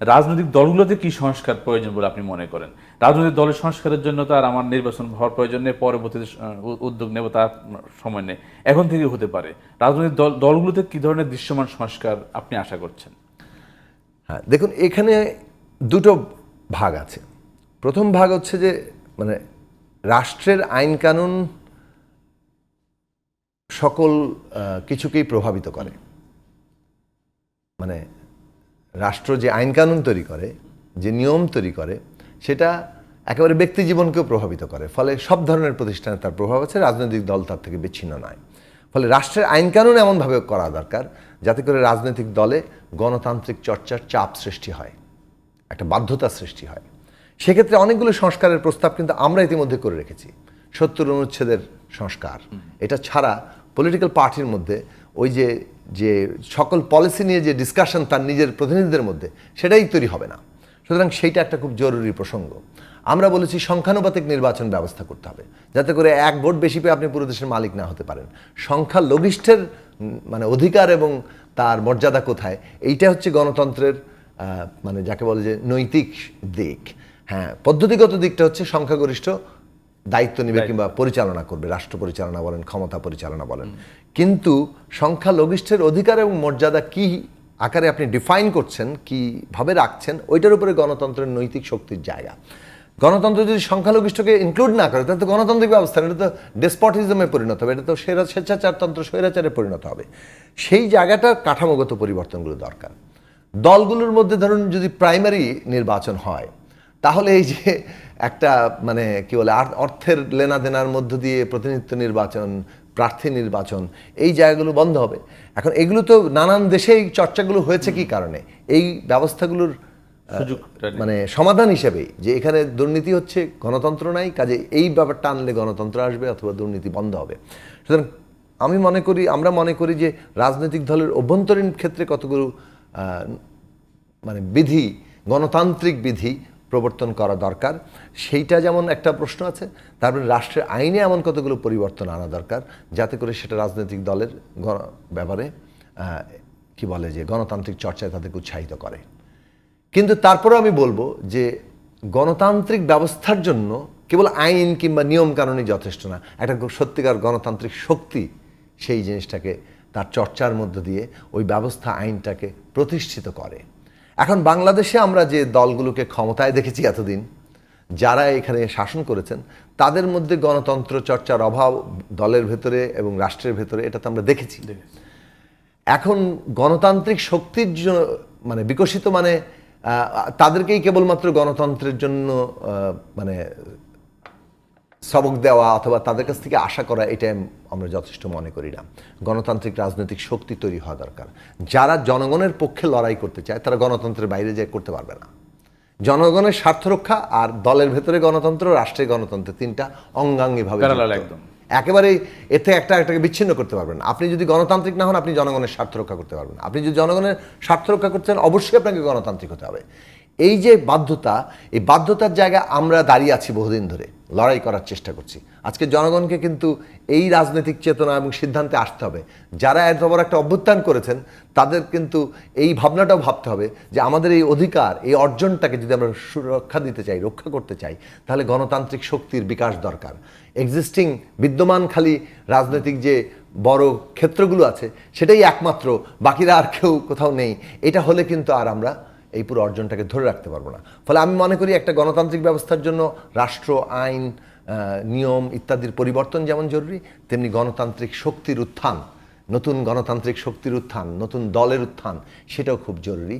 রাজনৈতিক দলগুলোতে কি সংস্কার প্রয়োজন বলে আপনি মনে করেন? রাজনৈতিক দলের সংস্কারের জন্য তো আর আমার নির্বাচন হওয়ার প্রয়োজন নেই, পরবর্তীতে উদ্যোগ নেব তার সময় নেই। এখন থেকে হতে পারে। রাজনৈতিক দল দলগুলোতে কি ধরনের দৃশ্যমান সংস্কার আপনি আশা করছেন? হ্যাঁ দেখুন, এখানে দুটো ভাগ আছে। প্রথম ভাগ হচ্ছে যে মানে রাষ্ট্রের আইন কানুন সকল কিছুকেই প্রভাবিত করে। মানে রাষ্ট্র যে আইন কানুন তৈরি করে, যে নিয়ম তৈরি করে, সেটা একেবারে ব্যক্তি জীবনকেও প্রভাবিত করে। ফলে সব ধরনের প্রতিষ্ঠানে তার প্রভাব আছে, রাজনৈতিক দল তার থেকে বিচ্ছিন্ন নয়। ফলে রাষ্ট্রের আইনকানুন এমনভাবে করা দরকার, যাতে করে রাজনৈতিক দলে গণতান্ত্রিক চর্চার চাপ সৃষ্টি হয়, একটা বাধ্যতা সৃষ্টি হয়। সেক্ষেত্রে অনেকগুলো সংস্কারের প্রস্তাব কিন্তু আমরা ইতিমধ্যে করে রেখেছি। সত্তর অনুচ্ছেদের সংস্কার। এটা ছাড়া পলিটিক্যাল পার্টির মধ্যে ওই যে যে সকল পলিসি নিয়ে যে ডিসকাশন তার নিজের প্রতিনিধিদের মধ্যে, সেটাই তৈরি হবে না। সুতরাং সেইটা একটা খুব জরুরি প্রসঙ্গ। আমরা বলেছি সংখ্যানুপাতিক নির্বাচন ব্যবস্থা করতে হবে, যাতে করে এক ভোট বেশি পেয়ে আপনি পুরো দেশের মালিক না হতে পারেন। সংখ্যা লঘিষ্ঠের মানে অধিকার এবং তার মর্যাদা কোথায়, এইটা হচ্ছে গণতন্ত্রের মানে যাকে বলে যে নৈতিক দিক। হ্যাঁ পদ্ধতিগত দিকটা হচ্ছে সংখ্যাগরিষ্ঠ দায়িত্ব নেবে কিংবা পরিচালনা করবে রাষ্ট্র পরিচালনা বলেন ক্ষমতা পরিচালনা বলেন। কিন্তু সংখ্যা লঘিষ্ঠের অধিকার এবং মর্যাদা কি আকারে আপনি ডিফাইন করছেন কীভাবে রাখছেন ওইটার উপরে গণতন্ত্রের নৈতিক শক্তির জায়গা। গণতন্ত্র যদি সংখ্যালঘিষ্ঠকে ইনক্লুড না করে তাহলে তো গণতান্ত্রিক ব্যবস্থা এটা তো ডেসপটিজমে পরিণত হবে এটা তো সেরা স্বেচ্ছাচারতন্ত্র স্বৈরাচারে পরিণত হবে। সেই জায়গাটার কাঠামোগত পরিবর্তনগুলো দরকার। দলগুলোর মধ্যে ধরুন যদি প্রাইমারি নির্বাচন হয় তাহলে এই যে একটা মানে কি বলে অর্থের লেনাদেনার মধ্য দিয়ে প্রতিনিধিত্ব নির্বাচন প্রার্থী নির্বাচন এই জায়গাগুলো বন্ধ হবে। এখন এগুলো তো নানান দেশে এই চর্চাগুলো হয়েছে কি কারণে? এই ব্যবস্থাগুলোর মানে সমাধান হিসেবেই যে এখানে দুর্নীতি হচ্ছে গণতন্ত্র নাই কাজে এই ব্যাপারটা আনলে গণতন্ত্র আসবে অথবা দুর্নীতি বন্ধ হবে। সুতরাং আমি মনে করি আমরা মনে করি যে রাজনৈতিক দলের অভ্যন্তরীণ ক্ষেত্রে কতগুলো মানে বিধি গণতান্ত্রিক বিধি প্রবর্তন করা দরকার। সেইটা যেমন একটা প্রশ্ন আছে তারপরে রাষ্ট্রের আইনে এমন কতগুলো পরিবর্তন আনা দরকার, যাতে করে সেটা রাজনৈতিক দলের ব্যাপারে কি বলে যে গণতান্ত্রিক চর্চায় তাদেরকে উৎসাহিত করে। কিন্তু তারপরেও আমি বলব যে গণতান্ত্রিক ব্যবস্থার জন্য কেবল আইন কিংবা নিয়ম কানুনই যথেষ্ট না। একটা সত্যিকার গণতান্ত্রিক শক্তি সেই জিনিসটাকে তার চর্চার মধ্য দিয়ে ওই ব্যবস্থা আইনটাকে প্রতিষ্ঠিত করে। এখন বাংলাদেশে আমরা যে দলগুলোকে ক্ষমতায় দেখেছি এতদিন যারা এখানে শাসন করেছেন তাদের মধ্যে গণতন্ত্র চর্চার অভাব দলের ভেতরে এবং রাষ্ট্রের ভেতরে এটা তো আমরা দেখেছি। এখন গণতান্ত্রিক শক্তির জন্য মানে বিকশিত মানে তাদেরকেই কেবলমাত্র গণতন্ত্রের জন্য মানে সবক দেওয়া অথবা তাদের কাছ থেকে আশা করা এটা আমরা যথেষ্ট মনে করি না। গণতান্ত্রিক রাজনৈতিক শক্তি তৈরি হওয়া দরকার। যারা জনগণের পক্ষে লড়াই করতে চায় তারা গণতন্ত্রের বাইরে যেয়ে করতে পারবে না। জনগণের স্বার্থ রক্ষা আর দলের ভেতরে গণতন্ত্র রাষ্ট্রের গণতন্ত্র তিনটা অঙ্গাঙ্গিভাবে। একদম। একেবারেই এতে একটা একটাকে বিচ্ছিন্ন করতে পারবেন আপনি যদি গণতান্ত্রিক না হন আপনি জনগণের স্বার্থ রক্ষা করতে পারবেন আপনি যদি জনগণের স্বার্থ রক্ষা করতে চান অবশ্যই আপনাকে গণতান্ত্রিক হতে হবে। এই যে বাধ্যতা এই বাধ্যতার জায়গায় আমরা দাঁড়িয়ে আছি বহুদিন ধরে। লড়াই করার চেষ্টা করছি। আজকে জনগণকে কিন্তু এই রাজনৈতিক চেতনা এবং সিদ্ধান্তে আসতে হবে। যারা এত বড় একটা অভ্যুত্থান করেছেন, তাদের কিন্তু এই ভাবনাটাও ভাবতে হবে যে আমাদের এই অধিকার, এই অর্জনটাকে যদি আমরা সুরক্ষা দিতে চাই, রক্ষা করতে চাই, তাহলে গণতান্ত্রিক শক্তির বিকাশ দরকার। এক্সিস্টিং বিদ্যমান খালি রাজনৈতিক যে বড় ক্ষেত্রগুলো আছে, সেটাই একমাত্র, বাকিরা আর কেউ কোথাও নেই। এটা হলে কিন্তু আর আমরা এই পুরো অর্জনটাকে ধরে রাখতে পারব না। ফলে আমি মনে করি একটা গণতান্ত্রিক ব্যবস্থার জন্য রাষ্ট্র, আইন নিয়ম ইত্যাদির পরিবর্তন যেমন জরুরি, তেমনি গণতান্ত্রিক শক্তির উত্থান, নতুন গণতান্ত্রিক শক্তির উত্থান, নতুন দলের উত্থান, সেটাও খুব জরুরি।